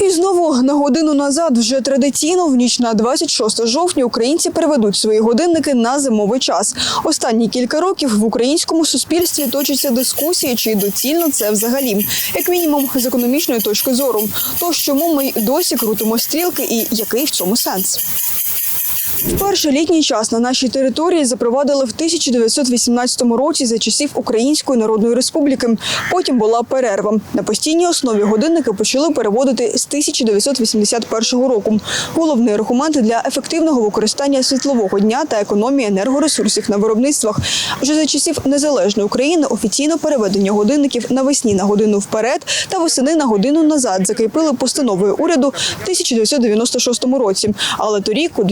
І знову на годину назад, вже традиційно, в ніч на 26 жовтня, українці переведуть свої годинники на зимовий час. Останні кілька років в українському суспільстві точаться дискусії, чи доцільно це взагалі, як мінімум з економічної точки зору. Тож чому ми досі крутимо стрілки, і який в цьому сенс? Вперше літній час на нашій території запровадили в 1918 році за часів Української Народної Республіки. Потім була перерва. На постійній основі годинники почали переводити з 1981 року. Головний аргумент для ефективного використання світлового дня та економії енергоресурсів на виробництвах. Вже за часів незалежної України офіційно переведення годинників навесні на годину вперед та восени на годину назад закріпили постановою уряду в 1996 році. Але торік, у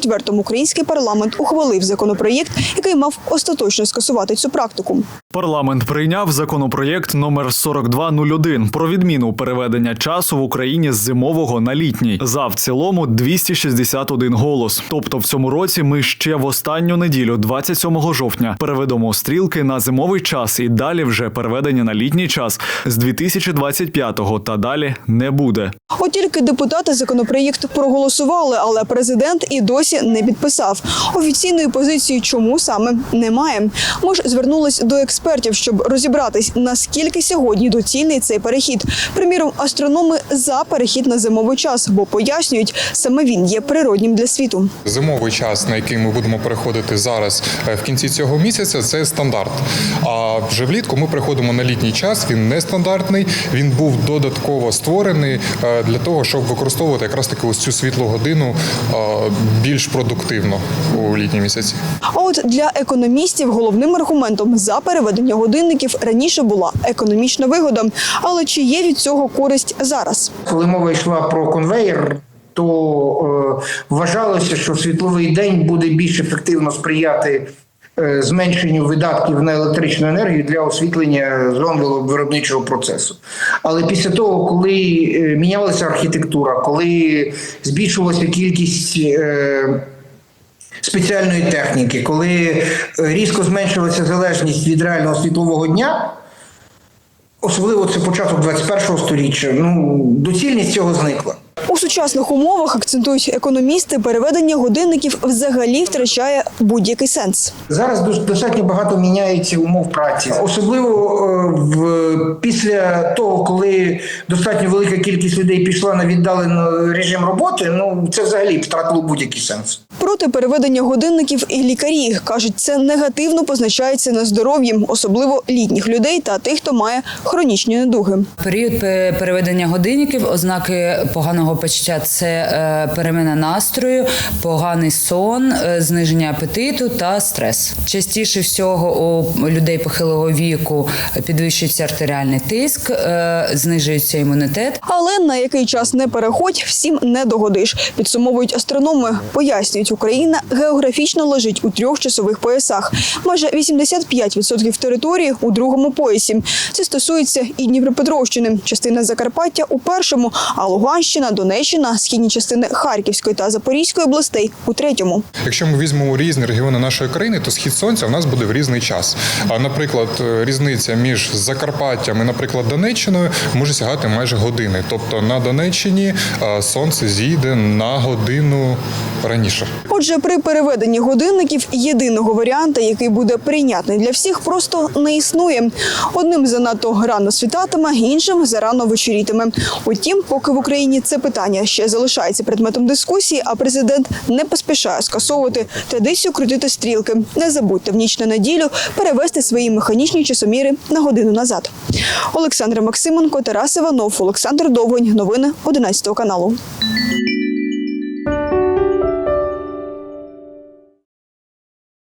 2024-му, український парламент ухвалив законопроєкт, який мав остаточно скасувати цю практику. Парламент прийняв законопроєкт номер 4201 про відміну переведення часу в Україні з зимового на літній. За в цілому 261 голос. Тобто в цьому році ми ще в останню неділю, 27 жовтня, переведемо стрілки на зимовий час і далі вже переведення на літній час з 2025-го та далі не буде. От тільки депутати законопроєкт проголосували, але президент і досі не підписав. Офіційної позиції, чому саме немає. Ми ж звернулись до експертів, щоб розібратись, наскільки сьогодні доцільний цей перехід. Приміром, астрономи за перехід на зимовий час, бо пояснюють, саме він є природнім для світу. Зимовий час, на який ми будемо переходити зараз е, в кінці цього місяця, це стандарт. А вже влітку ми переходимо на літній час. Він нестандартний. Він був додатково створений е, для того, щоб використовувати якраз таки ось цю світлу годину е, більш продуктивно у літні місяці. А от для економістів головним аргументом за переведення годинників раніше була економічна вигода. Але чи є від цього користь зараз? Коли мова йшла про конвейер, то е, вважалося, що світловий день буде більш ефективно сприяти е, зменшенню видатків на електричну енергію для освітлення зон виробничого процесу. Але після того, коли е, мінялася архітектура, коли збільшувалася кількість е, спеціальної техніки, коли е, різко зменшилася залежність від реального світлового дня. Особливо це початок 21-го сторіччя. Ну доцільність цього зникла. У сучасних умовах акцентують економісти, переведення годинників взагалі втрачає будь-який сенс. Зараз дос- достатньо багато міняється умов праці, особливо е, в після того, коли достатньо велика кількість людей пішла на віддалений режим роботи. Ну це взагалі втратило будь-який сенс. Проти переведення годинників і лікарі кажуть, це негативно позначається на здоров'ї, особливо літніх людей та тих, хто має хронічні недуги. Період переведення годинників, ознаки поганого почуття це е, перемена настрою, поганий сон, е, зниження апетиту та стрес. Частіше всього у людей похилого віку підвищується артеріальний тиск, е, знижується імунітет. Але на який час не переходь, всім не догодиш. Підсумовують астрономи. Пояснюють, Україна географічно лежить у трьох часових поясах. Майже 85% території у другому поясі. Це стосується і Дніпропетровщини, частина Закарпаття у першому, а Луганщина, Донеччина, східні частини Харківської та Запорізької областей у третьому. Якщо ми візьмемо різні регіони нашої країни, то схід сонця у нас буде в різний час. А наприклад, е, різниця між Закарпаттям і, наприклад, Донеччиною може сягати майже години. Тобто на Донеччині е, сонце зійде на годину раніше. Отже, при переведенні годинників єдиного варіанта, який буде прийнятний для всіх, просто не існує. Одним занадто рано світатиме, іншим зарано вечорітиме. Утім, поки в Україні це питання ще залишається предметом дискусії, а президент не поспішає скасовувати традицію крутити стрілки. Не забудьте в ніч на неділю перевести свої механічні часоміри на годину назад. Олександр Максименко, Тарас Іванов, Олександр Довгонь. Новини 11 каналу.